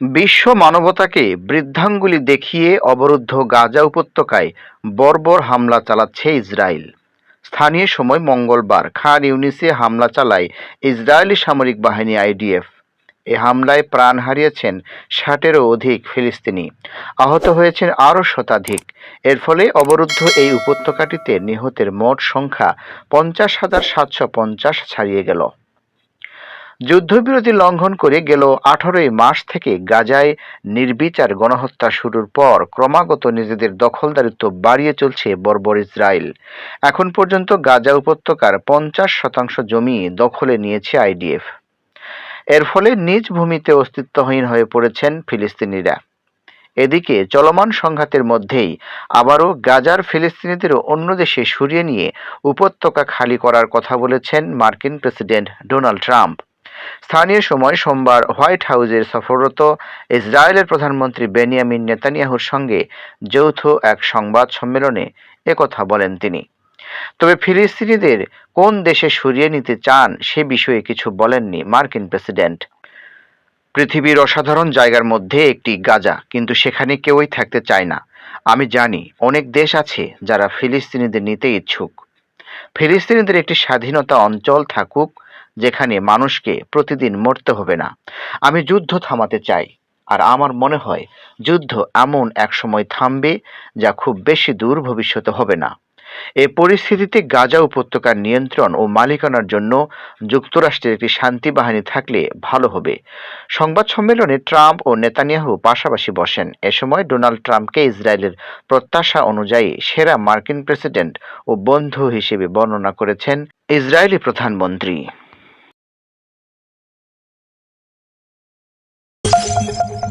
বিশ্ব মানবতাকে বৃদ্ধাঙ্গুলি দেখিয়ে অবরুদ্ধ গাজা উপত্যকায় বর্বর হামলা চালাচ্ছে ইসরায়েল। স্থানীয় সময় মঙ্গলবার খান ইউনিসে হামলা চালায় ইসরায়েলি সামরিক বাহিনী আইডিএফ। এ হামলায় প্রাণ হারিয়েছেন ষাটেরও অধিক ফিলিস্তিনি। আহত হয়েছেন আরও শতাধিক। এর ফলে অবরুদ্ধ এই উপত্যকাটিতে নিহতের মোট সংখ্যা পঞ্চাশ হাজার সাতশো পঞ্চাশ ছাড়িয়ে গেল। যুদ্ধবিরতি লঙ্ঘন করে গেল আঠারোই মাস থেকে গাজায় নির্বিচার গণহত্যা শুরুর পর ক্রমাগত নিজেদের দখলদারিত্ব বাড়িয়ে চলছে বর্বর ইসরায়েল। এখন পর্যন্ত গাজা উপত্যকার পঞ্চাশ শতাংশ জমি দখলে নিয়েছে আইডিএফ। এর ফলে নিজ ভূমিতে অস্তিত্বহীন হয়ে পড়েছেন ফিলিস্তিনিরা। এদিকে চলমান সংঘাতের মধ্যেই আবারও গাজার ফিলিস্তিনিদের অন্য দেশে সরিয়ে নিয়ে উপত্যকা খালি করার কথা বলেছেন মার্কিন প্রেসিডেন্ট ডোনাল্ড ট্রাম্প। স্থানীয় সময় সোমবার হোয়াইট হাউসের সফররত ইসরায়েলের প্রধানমন্ত্রী বেনিয়ামিন নেতানিয়াহুর সঙ্গে যৌথ এক সংবাদ সম্মেলনে একথা বলেন তিনি। তবে ফিলিস্তিনিদের কোন দেশে সরিয়ে নিতে চান সে বিষয়ে কিছু বলেননি মার্কিন প্রেসিডেন্ট। পৃথিবীর অসাধারণ জায়গার মধ্যে একটি গাজা, কিন্তু সেখানে কেউই থাকতে চায় না। আমি জানি অনেক দেশ আছে যারা ফিলিস্তিনিদের নিতে ইচ্ছুক। ফিলিস্তিনিদের একটি স্বাধীনতা অঞ্চল থাকুক যেখানে মানুষকে প্রতিদিন মরতে হবে না। আমি যুদ্ধ থামাতে চাই, আর আমার মনে হয় যুদ্ধ এমন এক সময় থামবে যা খুব বেশি দূর ভবিষ্যতে হবে না। এ পরিস্থিতিতে গাজা উপত্যকার নিয়ন্ত্রণ ও মালিকানার জন্য যুক্তরাষ্ট্রের একটি শান্তি বাহিনী থাকলে ভালো হবে। সংবাদ সম্মেলনে ট্রাম্প ও নেতানিয়াহু পাশাপাশি বসেন। এ সময় ডোনাল্ড ট্রাম্পকে ইসরায়েলের প্রত্যাশা অনুযায়ী সেরা মার্কিন প্রেসিডেন্ট ও বন্ধু হিসেবে বর্ণনা করেছেন ইসরায়েলি প্রধানমন্ত্রী। thank you